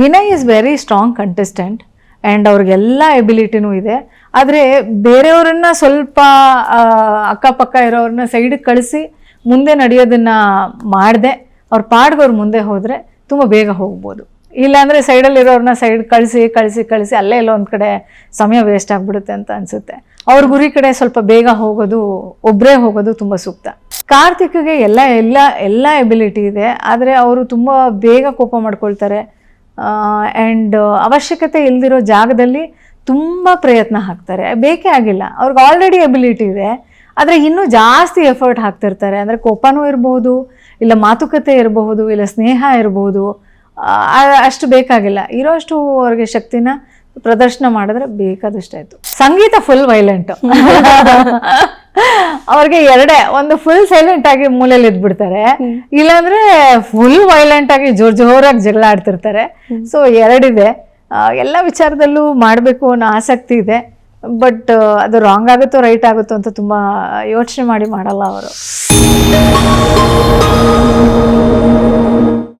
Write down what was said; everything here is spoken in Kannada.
Vinay is very strong contestant and ಅವ್ರಿಗೆಲ್ಲ ಎಬಿಲಿಟಿನೂ ಇದೆ. ಆದರೆ ಬೇರೆಯವ್ರನ್ನ ಸ್ವಲ್ಪ ಅಕ್ಕಪಕ್ಕ ಇರೋರನ್ನ ಸೈಡಿಗೆ ಕಳಿಸಿ ಮುಂದೆ ನಡೆಯೋದನ್ನು ಮಾಡಿದೆ. ಅವ್ರ ಪಾಡ್ಗೆ ಅವ್ರು ಮುಂದೆ ಹೋದರೆ ತುಂಬ ಬೇಗ ಹೋಗ್ಬೋದು. ಇಲ್ಲಾಂದರೆ ಸೈಡಲ್ಲಿರೋರನ್ನ ಸೈಡ್ ಕಳಿಸಿ ಕಳಿಸಿ ಕಳಿಸಿ ಅಲ್ಲೇ ಎಲ್ಲೋ ಒಂದು ಕಡೆ ಸಮಯ ವೇಸ್ಟ್ ಆಗಿಬಿಡುತ್ತೆ ಅಂತ ಅನಿಸುತ್ತೆ. ಅವ್ರ ಗುರಿ ಕಡೆ ಸ್ವಲ್ಪ ಬೇಗ ಹೋಗೋದು ಒಬ್ಬರೇ ಹೋಗೋದು ತುಂಬ ಸೂಕ್ತ. ಕಾರ್ತಿಕ್ಗೆ ಎಲ್ಲ ಎಲ್ಲ ಎಲ್ಲ ಎಬಿಲಿಟಿ ಇದೆ. ಆದರೆ ಅವರು ತುಂಬ ಬೇಗ ಕೋಪ ಮಾಡ್ಕೊಳ್ತಾರೆ. ಆ್ಯಂಡ್ ಅವಶ್ಯಕತೆ ಇಲ್ದಿರೋ ಜಾಗದಲ್ಲಿ ತುಂಬ ಪ್ರಯತ್ನ ಹಾಕ್ತಾರೆ. ಬೇಕೇ ಆಗಿಲ್ಲ. ಅವ್ರಿಗೆ ಆಲ್ರೆಡಿ ಎಬಿಲಿಟಿ ಇದೆ. ಆದರೆ ಇನ್ನೂ ಜಾಸ್ತಿ ಎಫರ್ಟ್ ಹಾಕ್ತಿರ್ತಾರೆ. ಅಂದರೆ ಕೋಪನೂ ಇರಬಹುದು ಇಲ್ಲ ಮಾತುಕತೆ ಇರಬಹುದು ಇಲ್ಲ ಸ್ನೇಹ ಇರಬಹುದು ಅಷ್ಟು ಬೇಕಾಗಿಲ್ಲ. ಇರೋಷ್ಟು ಅವ್ರಿಗೆ ಶಕ್ತಿನ ಪ್ರದರ್ಶನ ಮಾಡಿದ್ರೆ ಬೇಕಾದಷ್ಟಾಯಿತು. ಸಂಗೀತ ಫುಲ್ ವೈಲೆಂಟ್ ಅವ್ರಿಗೆ ಎರಡೇ ಒಂದು ಫುಲ್ ಸೈಲೆಂಟ್ ಆಗಿ ಮೂಲೆಯಲ್ಲಿ ಇದ್ಬಿಡ್ತಾರೆ. ಇಲ್ಲಾಂದ್ರೆ ಫುಲ್ ವೈಲೆಂಟ್ ಆಗಿ ಜೋರ್ ಜೋರಾಗಿ ಜಗಳ ಆಡ್ತಿರ್ತಾರೆ. ಸೊ ಎರಡಿದೆ. ಎಲ್ಲ ವಿಚಾರದಲ್ಲೂ ಮಾಡಬೇಕು ಅನ್ನೋ ಆಸಕ್ತಿ ಇದೆ. ಬಟ್ ಅದು ರಾಂಗ್ ಆಗುತ್ತೋ ರೈಟ್ ಆಗುತ್ತೋ ಅಂತ ತುಂಬ ಯೋಚನೆ ಮಾಡಿ ಮಾಡಲ್ಲ ಅವರು.